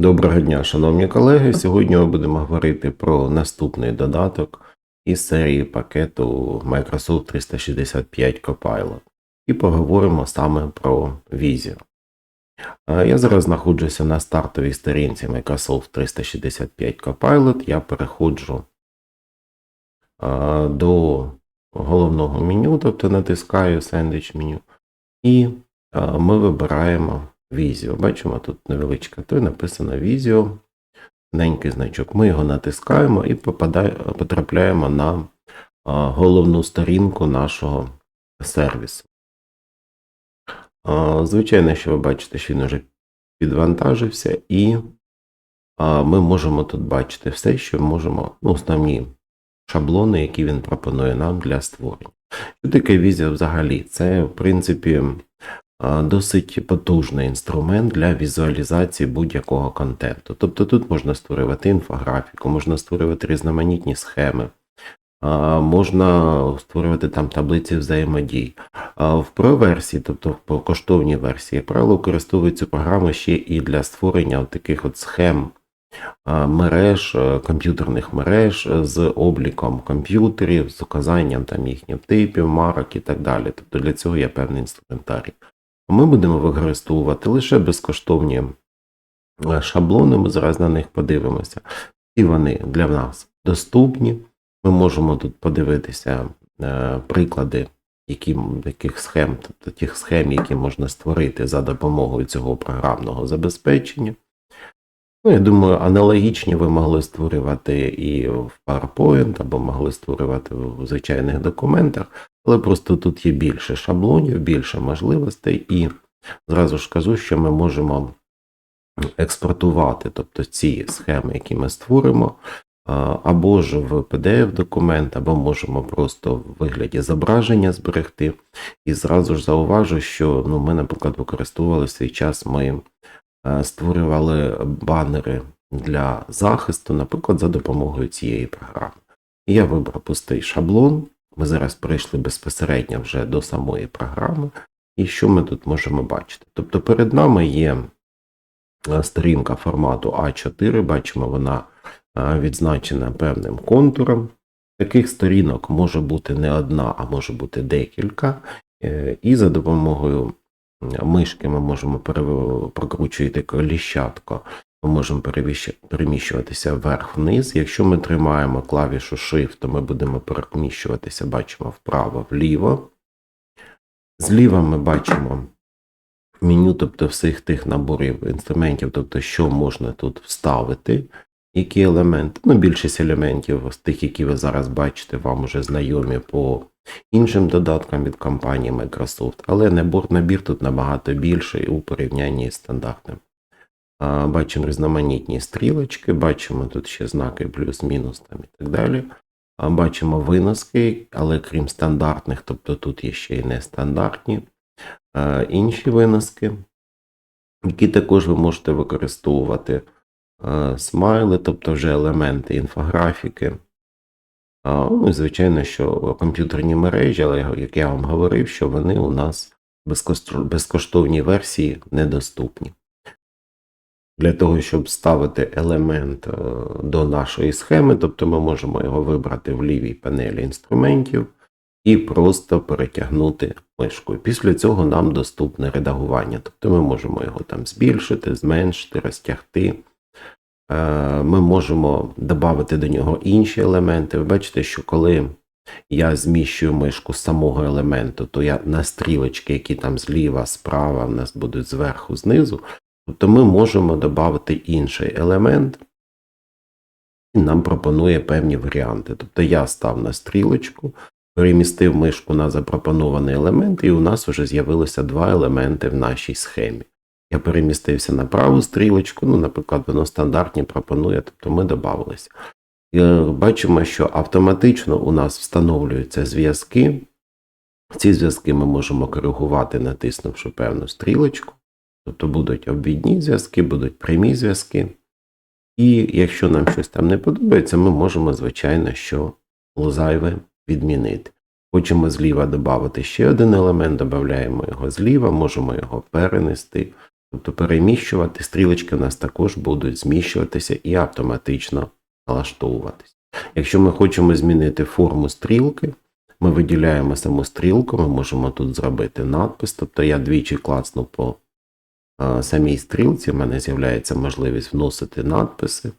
Доброго дня, шановні колеги. Сьогодні ми будемо говорити про наступний додаток із серії пакету Microsoft 365 Copilot. І поговоримо саме про Visio. Е, Я зараз знаходжуся на стартовій сторінці Microsoft 365 Copilot. Я переходжу до головного меню, тобто натискаю сендвіч меню, і ми вибираємо Visio. Бачимо, тут невеличка то написано Visio, ненький значок. Ми його натискаємо і потрапляємо на головну сторінку нашого сервісу. Звичайно, що ви бачите, що він вже підвантажився, і ми можемо тут бачити все, що можемо, ну, основні шаблони, які він пропонує нам для створення. Що таке Visio взагалі? Це, в принципі, досить потужний інструмент для візуалізації будь-якого контенту. Тобто тут можна створювати інфографіку, можна створювати різноманітні схеми, можна створювати там таблиці взаємодій. В Pro-версії, тобто в коштовній версії, правило, використовують цю програму ще і для створення таких от схем мереж, е, комп'ютерних мереж е, з обліком комп'ютерів, з указанням там їхніх типів, марок і так далі. Тобто для цього є певний інструментарій. Ми будемо використовувати лише безкоштовні е, шаблони, ми зараз на них подивимося. І вони для нас доступні. Ми можемо тут подивитися е, приклади які, яких схем, тобто тих схем, які можна створити за допомогою цього програмного забезпечення. Ну, я думаю, аналогічні ви могли створювати і в PowerPoint, або могли створювати в звичайних документах, але просто тут є більше шаблонів, більше можливостей, і зразу ж кажу, що ми можемо експортувати, тобто ці схеми, які ми створимо, або ж в PDF-документ, або можемо просто в вигляді зображення зберегти. І зразу ж зауважу, що ну, ми, наприклад, використовували свій час, е, створювали банери для захисту, наприклад, за допомогою цієї програми. Я вибрав пустий шаблон. Ми зараз перейшли безпосередньо вже до самої програми. І що ми тут можемо бачити? Тобто перед нами є е, сторінка формату А4, бачимо, вона е, відзначена певним контуром. Таких сторінок може бути не одна, а може бути декілька. Е, І за допомогою мишки ми можемо прокручувати коліщатко, ми можемо переміщуватися вверх-вниз. Якщо ми тримаємо клавішу Shift, то ми будемо переміщуватися, бачимо вправо-вліво. Зліва ми бачимо меню, тобто всіх тих наборів інструментів, тобто що можна тут вставити, які елементи. Ну, більшість елементів з тих, які ви зараз бачите, вам вже знайомі по іншим додаткам від компанії Microsoft, але набір тут набагато більший у порівнянні з стандартним. Бачимо різноманітні стрілочки, бачимо тут ще знаки плюс-мінус там і так далі. Бачимо виноски, але крім стандартних, тобто тут є ще й нестандартні інші виноски, які також ви можете використовувати. Смайли, тобто вже елементи інфографіки. Ну і звичайно, що комп'ютерні мережі, але як я вам говорив, що вони у нас в безкоштов- безкоштовній версії недоступні. Для того, щоб ставити елемент е, до нашої схеми, тобто ми можемо його вибрати в лівій панелі інструментів і просто перетягнути мишкою. Після цього нам доступне редагування. Тобто ми можемо його там збільшити, зменшити, розтягти. Е, Ми можемо додати до нього інші елементи. Ви бачите, що коли я зміщую мишку з самого елементу, то я на стрілочки, які там зліва, справа, в нас будуть зверху, знизу. Тобто ми можемо додати інший елемент, і нам пропонує певні варіанти. Тобто я став на стрілочку, перемістив мишку на запропонований елемент, і у нас вже з'явилося два елементи в нашій схемі. Я перемістився на праву стрілочку, ну, наприклад, воно стандартні пропонує, тобто ми додавалися. Е, Бачимо, що автоматично у нас встановлюються зв'язки. Ці зв'язки ми можемо коригувати, натиснувши певну стрілочку. Тобто будуть обвідні зв'язки, будуть прямі зв'язки. І якщо нам щось там не подобається, ми можемо, звичайно, що зайве відмінити. Хочемо зліва додати ще один елемент, додаємо його зліва, можемо його перенести Тобто переміщувати стрілочки у нас також будуть зміщуватися і автоматично налаштовуватися. Якщо ми хочемо змінити форму стрілки, ми виділяємо саму стрілку, ми можемо тут зробити надпис. Тобто я двічі клацну по самій стрілці, в мене з'являється можливість вносити надписи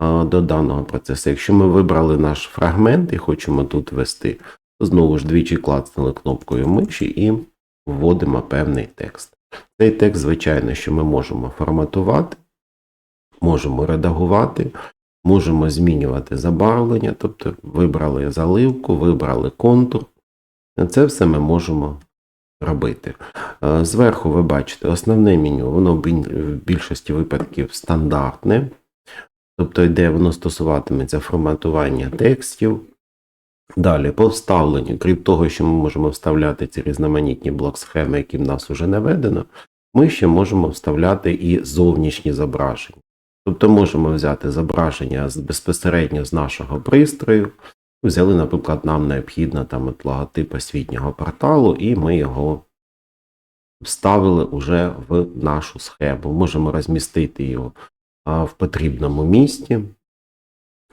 до даного процесу. Якщо ми вибрали наш фрагмент і хочемо тут ввести, знову ж двічі клацнули кнопкою миші і вводимо певний текст. Цей текст, звичайно, що ми можемо форматувати, можемо редагувати, можемо змінювати забарвлення, тобто вибрали заливку, вибрали контур. Це все ми можемо робити. Е, Зверху ви бачите основне меню, воно в більшості випадків стандартне, тобто йде воно стосуватиметься форматування текстів. Далі, по вставленню, крім того, що ми можемо вставляти ці різноманітні блок-схеми, які в нас вже наведено, ми ще можемо вставляти і зовнішні зображення. Тобто можемо взяти зображення безпосередньо з нашого пристрою. Взяли, наприклад, нам необхідно там от логотип освітнього порталу, і ми його вставили уже в нашу схему. Можемо розмістити його в потрібному місці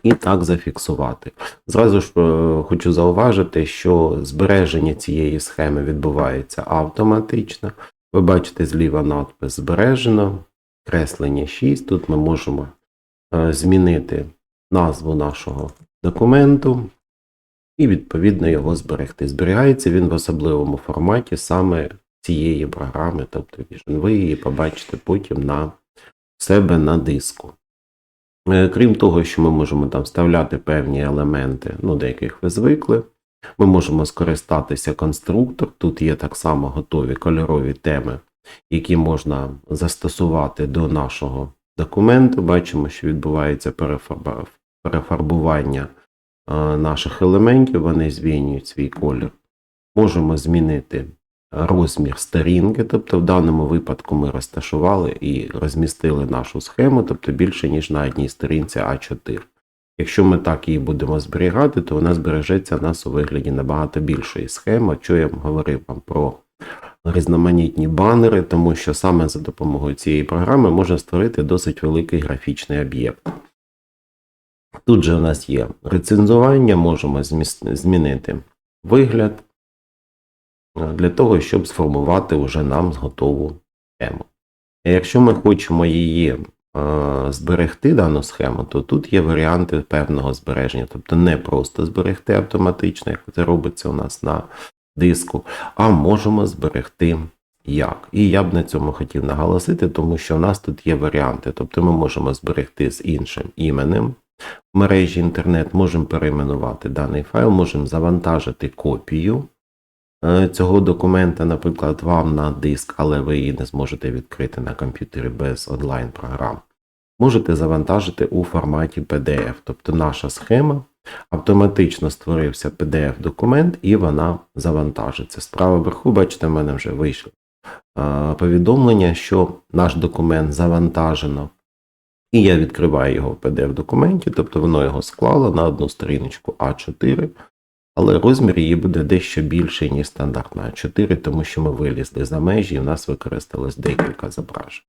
і так зафіксувати. Зразу ж е, хочу зауважити, що збереження цієї схеми відбувається автоматично. Ви бачите зліва надпис збережено, креслення 6. Тут ми можемо е, змінити назву нашого документу і відповідно його зберегти. Зберігається він в особливому форматі саме цієї програми, тобто Vision. Ви її побачите потім на себе на диску. Е, Крім того, що ми можемо там вставляти певні елементи, ну, до яких ви звикли, ми можемо скористатися конструктор. Тут є так само готові кольорові теми, які можна застосувати до нашого документу. Бачимо, що відбувається перефарбування е, наших елементів, вони змінюють свій колір. Можемо змінити розмір сторінки, тобто в даному випадку ми розташували і розмістили нашу схему, тобто більше, ніж на одній сторінці А4. Якщо ми так її будемо зберігати, то вона збережеться нас у вигляді набагато більшої схеми, що я говорив вам про різноманітні банери, тому що саме за допомогою цієї програми можна створити досить великий графічний об'єкт. Тут же у нас є рецензування, можемо змінити вигляд е, для того, щоб сформувати вже нам готову схему. Якщо ми хочемо її зберегти дану схему, то тут є варіанти певного збереження, тобто не просто зберегти автоматично, як це робиться у нас на диску, а можемо зберегти як. І я б на цьому хотів наголосити, тому що у нас тут є варіанти. Тобто ми можемо зберегти з іншим іменем в мережі інтернет, можемо перейменувати даний файл, можемо завантажити копію е, цього документа, наприклад, вам на диск, але ви її не зможете відкрити на комп'ютері без онлайн-програм. Можете завантажити у форматі PDF, тобто наша схема автоматично створився PDF-документ і вона завантажиться. Справа вверху, бачите, в мене вже вийшло повідомлення, що наш документ завантажено. І я відкриваю його в PDF-документі, тобто воно його склало на одну сторіночку А4, але розмір її буде дещо більший, ніж стандартна А4, тому що ми вилізли за межі і в нас використалось декілька зображень.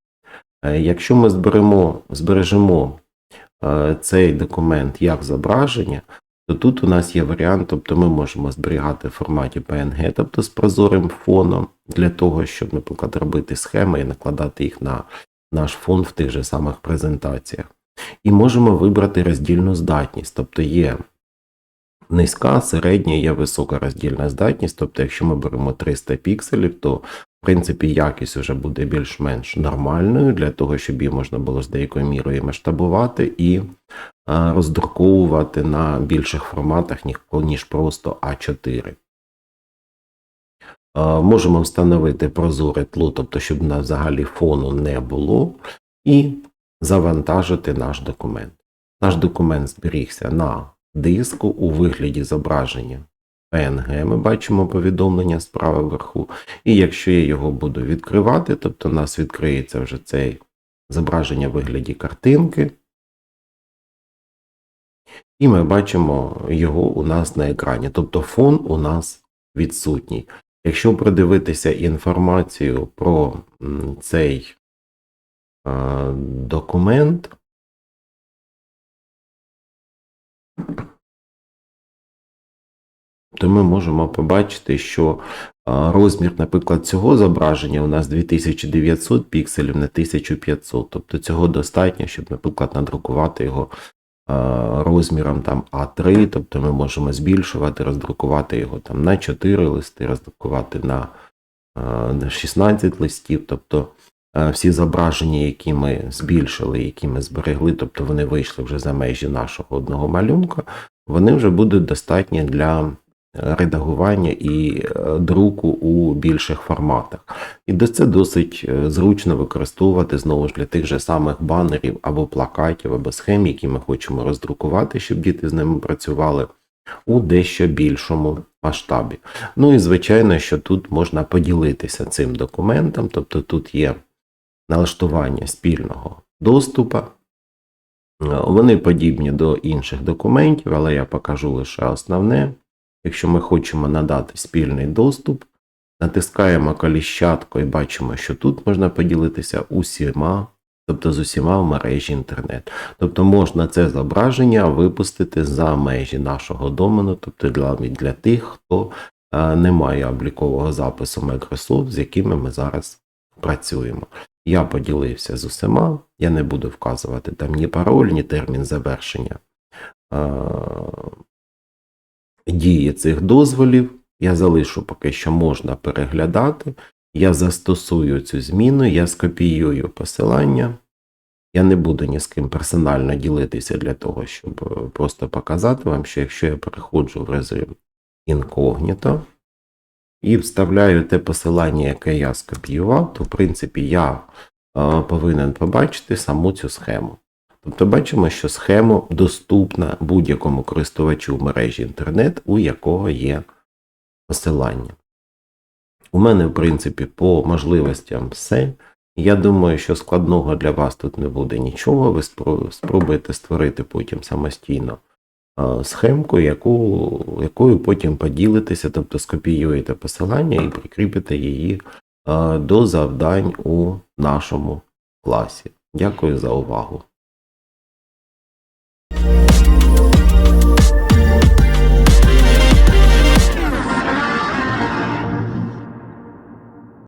Е, Якщо ми зберемо, збережемо е, цей документ як зображення, то тут у нас є варіант, тобто ми можемо зберігати в форматі PNG, тобто з прозорим фоном, для того, щоб, наприклад, робити схеми і накладати їх на наш фон в тих же самих презентаціях. І можемо вибрати роздільну здатність, тобто є низька, середня, є висока роздільна здатність. Тобто, якщо ми беремо 300 пікселів, то в принципі якість вже буде більш-менш нормальною для того, щоб її можна було з деякою мірою масштабувати і роздруковувати на більших форматах, ніж- просто А4. Можемо встановити прозоре тло, тобто, щоб у нас взагалі фону не було, і завантажити наш документ. Наш документ зберігся на диску у вигляді зображення PNG. Ми бачимо повідомлення справа вверху. І якщо я його буду відкривати, тобто у нас відкриється вже цей зображення в вигляді картинки. І ми бачимо його у нас на екрані. Тобто фон у нас відсутній. Якщо продивитися інформацію про цей документ. То ми можемо побачити, що розмір, наприклад, цього зображення у нас 2900 пікселів на 1500. Тобто цього достатньо, щоб, наприклад, надрукувати його розміром там А3, тобто ми можемо збільшувати, роздрукувати його там на 4 листи, роздрукувати на, 16 листів. Тобто всі зображення, які ми збільшили, які ми зберегли, тобто вони вийшли вже за межі нашого одного малюнка, вони вже будуть достатні для редагування і е, друку у більших форматах. І це досить е, зручно використовувати знову ж для тих же самих банерів або плакатів, або схем, які ми хочемо роздрукувати, щоб діти з ними працювали у дещо більшому масштабі. Ну і звичайно, що тут можна поділитися цим документом, тобто тут є налаштування спільного доступу. Е, Вони подібні до інших документів, але я покажу лише основне. Якщо ми хочемо надати спільний доступ, натискаємо коліщатку і бачимо, що тут можна поділитися усіма, тобто з усіма в мережі інтернет. Тобто можна це зображення випустити за межі нашого домену, тобто для, для тих, хто е, не має облікового запису Microsoft, з якими ми зараз працюємо. Я поділився з усіма, я не буду вказувати там ні пароль, ні термін завершення. Дії цих дозволів. Я залишу поки що можна переглядати. Я застосую цю зміну, я скопіюю посилання. Я не буду ні з ким персонально ділитися для того, щоб е, просто показати вам, що якщо я переходжу в режим інкогніто і вставляю те посилання, яке я скопіював, то в принципі я е, повинен побачити саму цю схему. Тобто бачимо, що схема доступна будь-якому користувачу в мережі інтернет, у якого є посилання. У мене, в принципі, по можливостям все. Я думаю, що складного для вас тут не буде нічого. Ви спробуєте створити потім самостійно схемку, яку, якою потім поділитеся, тобто скопіюєте посилання і прикріпите її до завдань у нашому класі. Дякую за увагу.